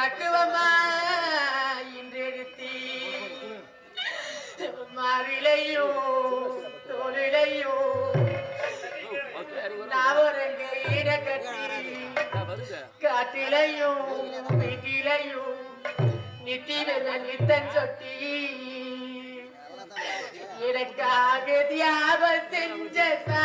பருவமா இன்றெடுத்தி மாவிலையும் தோளிலையும் நாவரங்க ஈர காட்டிலையும் வீட்டிலையும் நித்தின நித்தன் சொட்டி எனக்காக தியாபம் செஞ்சதா?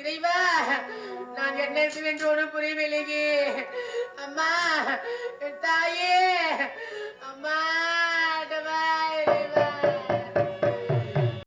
இறைவா நான் என்ன செய்வேன் ஒரு புரியவில்லையே. அம்மா என் தாயே அம்மா இறைவா.